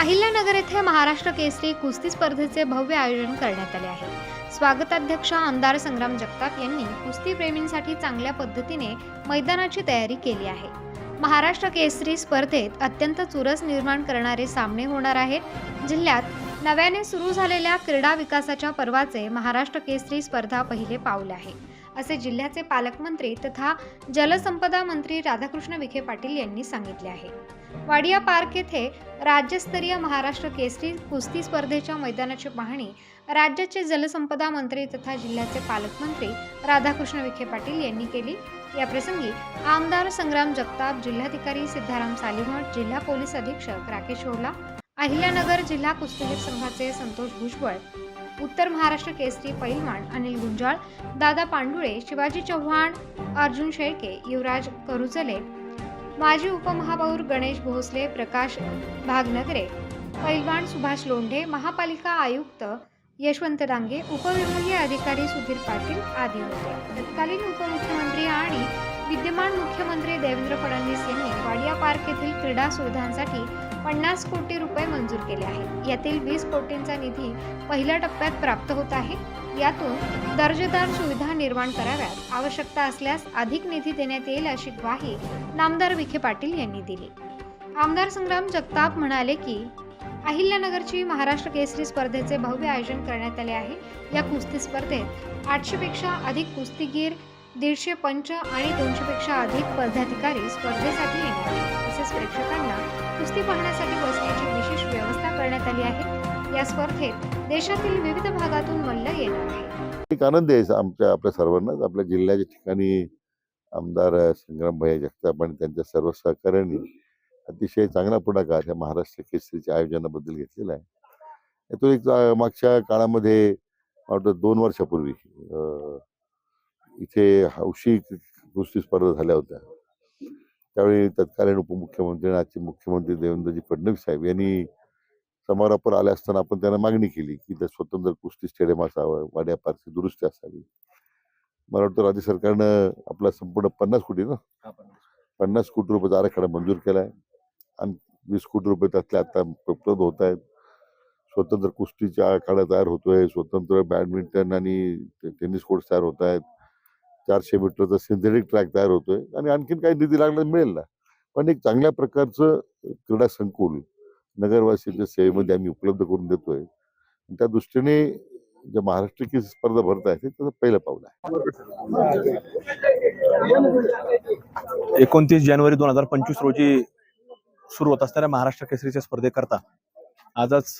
अहिल्यानगर येथे महाराष्ट्र केसरी कुस्ती स्पर्धेचे भव्य आयोजन करण्यात आले आहे. स्वागताध्यक्ष आमदार संग्राम जगताप यांनी कुस्ती प्रेमींसाठी चांगल्या पद्धतीने मैदानाची तयारी केली आहे. महाराष्ट्र केसरी स्पर्धेत अत्यंत चुरस निर्माण करणारे सामने होणार आहेत. जिल्ह्यात नव्याने सुरू झालेल्या क्रीडा विकासाच्या पर्वाचे महाराष्ट्र केसरी स्पर्धा पहिले पाऊल आहे. असे जिल्ह्याचे पालकमंत्री तथा जलसंपदा मंत्री राधाकृष्ण विखे पाटील यांनी सांगितले आहे. वाडिया पार्क येथे राज्यस्तरीय महाराष्ट्र केसरी कुस्ती स्पर्धेच्या मैदानाची पाहणी राज्याचे जलसंपदा मंत्री तथा जिल्ह्याचे पालकमंत्री राधाकृष्ण विखे पाटील यांनी केली. याप्रसंगी आमदार संग्राम जगताप जिल्हाधिकारी सिद्धाराम सालीमठ जिल्हा पोलीस अधीक्षक राकेश ओला अहिल्यानगर जिल्हा कुस्तीगीर संघाचे संतोष भुजबळ उत्तर महाराष्ट्र केसरी पैलवान अनिल गुंजाळ दादा पांडुळे शिवाजी चव्हाण अर्जुन शेळके युवराज करुजले माजी उपमहापौर गणेश भोसले प्रकाश भागनगरे पैलवान सुभाष लोंढे महापालिका आयुक्त यशवंत डांगे उपविभागीय अधिकारी सुधीर पाटील आदी होते. तत्कालीन उपमुख्यमंत्री आणि विद्यमान मुख्यमंत्री देवेंद्र फडणवीस यांनी वाडिया पार्क येथील क्रीडा सुविधांसाठी पन्नास कोटी रुपये मंजूर केले आहेत. यातील वीस कोटींचा निधी पहिल्या टप्प्यात प्राप्त होत आहे. यातून दर्जेदार सुविधा निर्माण कराव्यात. आवश्यकता असल्यास अधिक निधी देण्यात येईल अशी ग्वाही नामदार विखे पाटील यांनी दिली. आमदार संग्राम जगताप म्हणाले की अहिल्यानगरची महाराष्ट्र केसरी स्पर्धेचे भव्य आयोजन करण्यात आले आहे. या कुस्ती स्पर्धेत आठशेपेक्षा अधिक कुस्तीगीर दीडशे पंच आणि दोनशेपेक्षा अधिक स्पर्धाधिकारी स्पर्धेसाठी येणार आहेत. तसेच प्रेक्षकांना कुस्ती पाहण्यासाठी बसण्याची विशेष व्यवस्था करण्यात आली आहे. या स्पर्धेत देशातील विविध भागातून मल्ल येणार आहे एक आनंद आहे आमच्या आपल्या सर्वांनाच. आपल्या जिल्ह्याच्या ठिकाणी आमदार संग्राम भैया जगताप आणि त्यांच्या सर्व सहकार्यांनी अतिशय चांगला पुढाकार या महाराष्ट्र केसरीच्या आयोजनाबद्दल घेतलेला आहे. यातून एक मागच्या काळामध्ये वाटतं दोन वर्षापूर्वी इथे हौशी कुस्ती स्पर्धा झाल्या होत्या. त्यावेळी तत्कालीन उपमुख्यमंत्री आणि आजचे मुख्यमंत्री देवेंद्रजी फडणवीस साहेब यांनी समारोपावर आले असताना आपण त्यांना मागणी केली की त्या स्वतंत्र कुस्ती स्टेडियम असावं वाड्या पार्कची दुरुस्ती असावी. मला वाटतं राज्य सरकारनं आपला संपूर्ण पन्नास कोटी ना? पन्नास कोटी. रुपयाचा आराखडा मंजूर केलाय. आणि वीस कोटी रुपये त्यातले आता उपलब्ध होत आहेत स्वतंत्र कुस्तीचा आखाडा तयार होतोय. स्वतंत्र बॅडमिंटन आणि टेनिस कोर्ट तयार होत आहेत चारशे मीटरचा सिंथेटिक ट्रॅक तयार होतोय. आणि आणखीन काही निधी लागला मिळेल ना? पण एक चांगल्या प्रकारचं क्रीडा संकुल नगरवासींच्या सेवेमध्ये आम्ही उपलब्ध करून देतोय. त्या दृष्टीने ज्या महाराष्ट्र की स्पर्धा भरत आहे त्याचं पहिलं पाऊल आहे. एकोणतीस जानेवारी दोन हजार पंचवीस रोजी सुरू होत असणाऱ्या महाराष्ट्र केसरीच्या स्पर्धेकरता आजच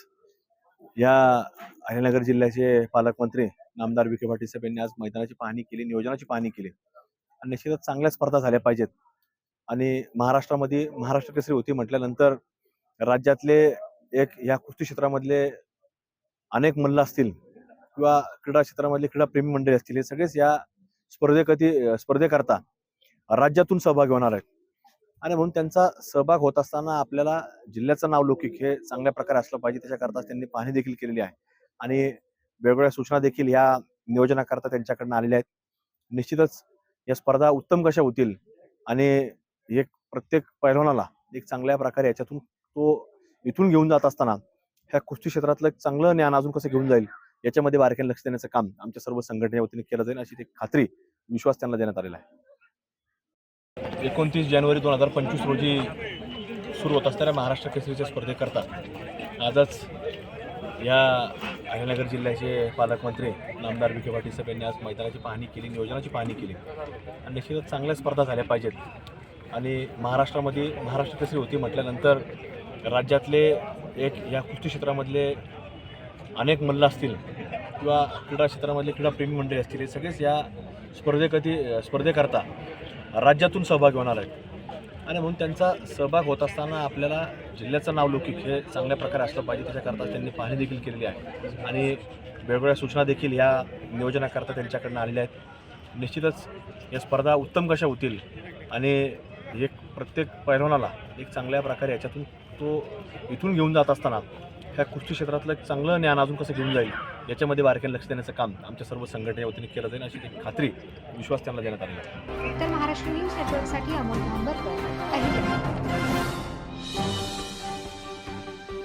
या अहिल्यानगर जिल्ह्याचे पालकमंत्री नामदार विखे पाटील साहेब यांनी आज मैदानाची पाहणी केली नियोजनाची पाहणी केली. आणि निश्चितच चांगल्या स्पर्धा झाल्या पाहिजेत. आणि महाराष्ट्रामध्ये महाराष्ट्र केसरी होती म्हटल्यानंतर राज्यातले एक या कुस्ती क्षेत्रामधले अनेक मल्ल असतील किंवा क्रीडा क्षेत्रामधले क्रीडाप्रेमी मंडळी असतील हे सगळेच या स्पर्धेकधी स्पर्धेकरता राज्यातून सहभागी होणार आहेत. आणि म्हणून त्यांचा सहभाग होत असताना आपल्याला जिल्ह्याचं नाव लौकिक हे चांगल्या प्रकारे असलं पाहिजे त्याच्याकरता त्यांनी पाहणी देखील केलेली आहे. आणि वेगवेगळ्या सूचना देखील या नियोजनाकरता त्यांच्याकडनं आलेल्या आहेत. निश्चितच या स्पर्धा उत्तम कशा होतील आणि एक प्रत्येक पैलवानाला एक चांगल्या प्रकारे याच्यातून तो इथून घेऊन जात असताना ह्या कुस्ती क्षेत्रातलं एक चांगलं ज्ञान अजून कसं घेऊन जाईल याच्यामध्ये बारकाईने लक्ष देण्याचं काम आमच्या सर्व संघटनेच्या वतीने केलं जाईल अशी एक खात्री विश्वास त्यांना देण्यात आलेला आहे. एकोणतीस जानेवारी दोन हजार पंचवीस रोजी सुरू होत असणाऱ्या महाराष्ट्र केसरीच्या स्पर्धेकरता आजच या अहिल्यानगर जिल्ह्याचे पालकमंत्री नामदार विखे पाटील साहेब यांनी आज मैदानाची पाहणी केली नियोजनाची पाहणी केली. आणि निश्चितच चांगल्या स्पर्धा झाल्या पाहिजेत. आणि महाराष्ट्रामध्ये महाराष्ट्र केसरी होती म्हटल्यानंतर राज्यातले एक या कुस्ती क्षेत्रामधले अनेक मल्ल असतील किंवा क्रीडा क्षेत्रामधले क्रीडाप्रेमी मंडळी असतील हे सगळेच या स्पर्धेकधी स्पर्धेकरता राज्यातून सहभागी होणार आहेत. आणि म्हणून त्यांचा सहभाग होत असताना आपल्याला जिल्ह्याचं नाव लौकिक हे चांगल्या प्रकारे असलं पाहिजे त्याच्याकरता त्यांनी पाहणी देखील केलेली आहे. आणि वेगवेगळ्या सूचना देखील या नियोजनाकरता त्यांच्याकडनं आलेल्या आहेत. निश्चितच या स्पर्धा उत्तम कशा होतील आणि एक प्रत्येक पैलवानाला एक चांगल्या प्रकारे याच्यातून तो इथून घेऊन जात असताना ह्या कुस्ती क्षेत्रातलं एक चांगलं ज्ञान अजून कसं घेऊन जाईल याच्यामध्ये बारकाईने लक्ष देण्याचं काम आमच्या सर्व संघटनेच्या वतीने केलं जाईल अशी एक खात्री विश्वास त्यांना देण्यात आलेला आहे.